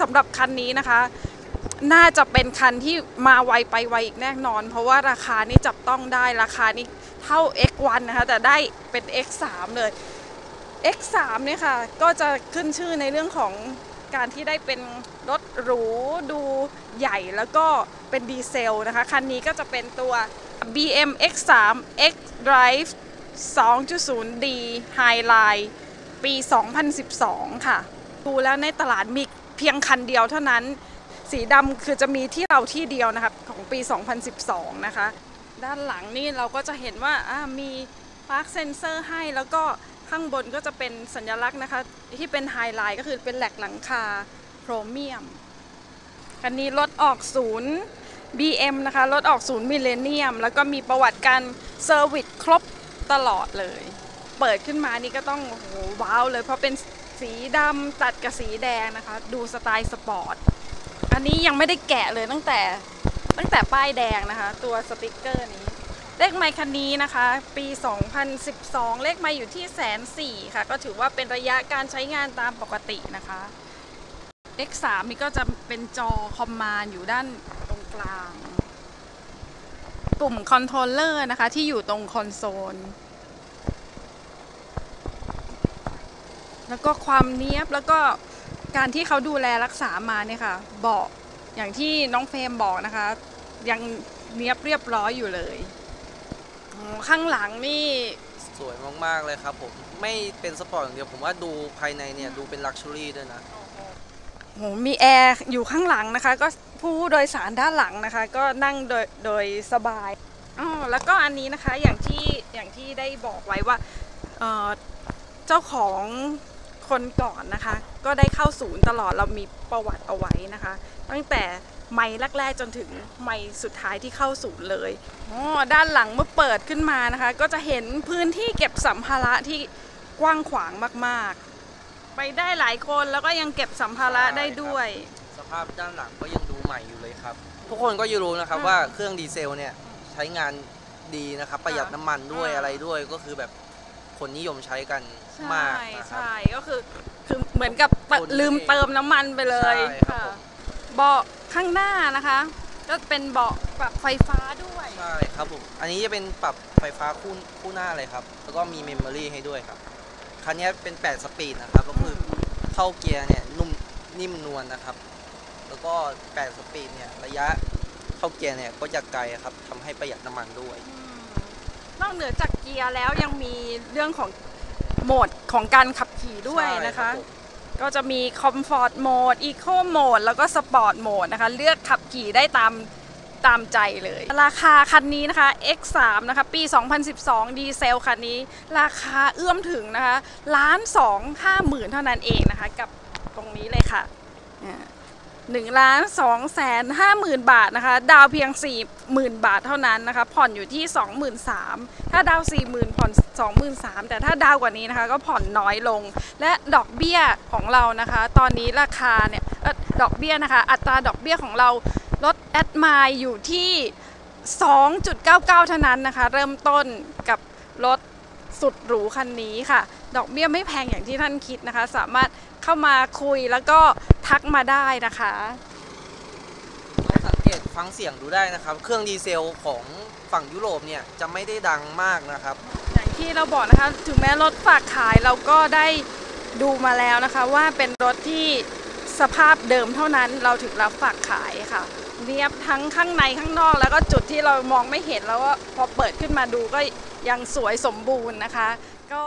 สำหรับคันนี้นะคะ น่าจะเป็นคันที่มาไวไปไวอีกแน่นอน เพราะว่าราคานี้จับต้องได้ราคานี้เท่า X1 นะคะ แต่ได้เป็น X3 เลย X3 เนี่ยค่ะ ก็จะขึ้นชื่อในเรื่องของการที่ได้เป็นรถหรูดูใหญ่แล้วก็เป็นดีเซลนะคะ คันนี้ก็จะเป็นตัว BM X3 X Drive 2.0D Highline ปี 2012 ค่ะ ดูแล้วในตลาดมี พียงคันเดียวเท่านั้น สีดำคือจะมีที่เราที่เดียวนะคะของปี 2012 นะคะ ด้านหลังนี่เราก็จะเห็นว่ามีปาร์คเซนเซอร์ให้แล้วก็ข้างบนก็จะเป็นสัญลักษณ์นะคะ ที่เป็นไฮไลท์ก็คือเป็นแหลกหลังคาโครเมียมคันนี้รถออกศูนย์ BM นะคะรถออกศูนย์มิเลเนียม แล้วก็มีประวัติการเซอร์วิสครบตลอดเลย เปิดขึ้นมานี่ก็ต้องโอ้โหว้าวเลยเพราะเป็นสีดำตัดกับสีแดงนะคะ ดูสไตล์สปอร์ต อันนี้ยังไม่ได้แกะเลยตั้งแต่ตั้งแต่ป้ายแดงนะคะ ตัวสติกเกอร์นี้ เลขไมค์คันนี้นะคะ ปี 2012 เลขไมอยู่ที่แสนสี่ค่ะ ก็ถือว่าเป็นระยะการใช้งานตามปกตินะคะ X3 นี่ก็จะเป็นจอคอมมานด์อยู่ด้านตรงกลาง ปุ่มคอนโทรลเลอร์นะคะที่อยู่ตรงคอนโซล แล้วก็ความเนี้ยบแล้วก็การที่เขาดูแลรักษามาเนี่ยค่ะเบาะอย่างที่น้องเฟรมบอกนะคะ ยังเนี้ยบเรียบร้อยอยู่เลยอ๋อข้างหลังนี่สวยมากๆเลยครับผมไม่เป็นสปอร์ตอย่างเดียวผมว่าดูภายในเนี่ยดูเป็นลักชัวรี่ด้วยนะโหมีแอร์อยู่ข้างหลังนะคะ ก็ผู้โดยสารด้านหลังนะคะ ก็นั่งโดยโดยสบายอ๋อแล้วก็อันนี้นะคะอย่างที่อย่างที่ได้บอกไว้ว่าเอ่อเจ้าของ คนก่อนนะคะ ก็ได้เข้าศูนย์ตลอดเรามีประวัติเอาไว้นะคะ ตั้งแต่ไม่แรกๆจนถึงไม่สุดท้ายที่เข้าศูนย์เลยอ๋อด้านหลังเมื่อเปิดขึ้นมานะคะ ก็จะเห็นพื้นที่เก็บสัมภาระที่กว้างขวางมากๆ ไปได้หลายคนแล้วก็ยังเก็บสัมภาระได้ด้วย สภาพด้านหลังก็ยังดูใหม่อยู่เลยครับ ทุกคนก็จะรู้นะครับอืมว่าเครื่องดีเซลเนี่ยใช้งานดีนะครับ ประหยัดน้ำมันด้วยอ่าอะไรด้วยก็คือแบบ คนนิยมใช้กันมากใช่นะครับใช่ก็คือคือเหมือนกับเติคนลืมเติมน้ำมันไปเลยใช่ครับค่ะผม เบาะข้างหน้านะคะ ก็เป็นเบาะปรับไฟฟ้าด้วยใช่ครับผม อันนี้จะเป็นปรับไฟฟ้าคู่คู่หน้าเลยครับ แล้วก็มีเมมโมรี่ให้ด้วยครับ คันนี้เป็น 8 สปีดนะครับ ก็คือเข้าเกียร์เนี่ยนุ่มนิ่มนวลนะครับ แล้วก็ 8 สปีดเนี่ยระยะเข้าเกียร์เนี่ยก็จะไกลครับทำให้ประหยัดน้ำมันด้วย อืม นอกเหนือจากเกียร์แล้วยังมีเรื่องของโหมดของการขับขี่ด้วยนะคะใช่รับผมก็จะมี Comfort Mode Eco Mode แล้วก็ Sport Mode นะคะ เลือกขับขี่ได้ตามตามใจเลย ราคาคันนี้นะคะ X3 นะคะ ปี 2012 ดีเซลคันนี้ ราคาเอื้อมถึงนะคะล้านสองห้าหมื่นเท่านั้นเองนะคะ กับตรงนี้เลยค่ะ หนึ่งล้านสองแสนห้าหมื่นบาทนะคะ ดาวเพียงสี่หมื่นบาทเท่านั้นนะคะ ผ่อนอยู่ที่สองหมื่นสามถ้าดาวสี่หมื่นผ่อนสองหมื่นสามแต่ถ้าดาวกว่านี้นะคะ ก็ผ่อนน้อยลง และดอกเบี้ยของเรานะคะ ตอนนี้ราคาเนี่ยดอกเบี้ยนะคะ อัตราดอกเบี้ยของเราลดแอดมายอยู่ที่ 2.99 เท่านั้นนะคะ เริ่มต้นกับรถสุดหรูคันนี้ค่ะ ดอกเบี้ยไม่แพงอย่างที่ท่านคิดนะคะ สามารถ เข้ามาคุยแล้วก็ทักมาได้นะคะลองสังเกตฟังเสียงดูได้นะครับ เครื่องดีเซลของฝั่งยุโรปเนี่ยจะไม่ได้ดังมากนะครับ อย่างที่เราบอกนะคะ ถึงแม้รถฝากขายเราก็ได้ดูมาแล้วนะคะ ว่าเป็นรถที่สภาพเดิมเท่านั้นเราถึงรับฝากขายค่ะเนียบทั้งข้างในข้างนอกแล้วก็จุดที่เรามองไม่เห็นแล้วก็พอเปิดขึ้นมาดูก็ยังสวยสมบูรณ์นะคะ ก็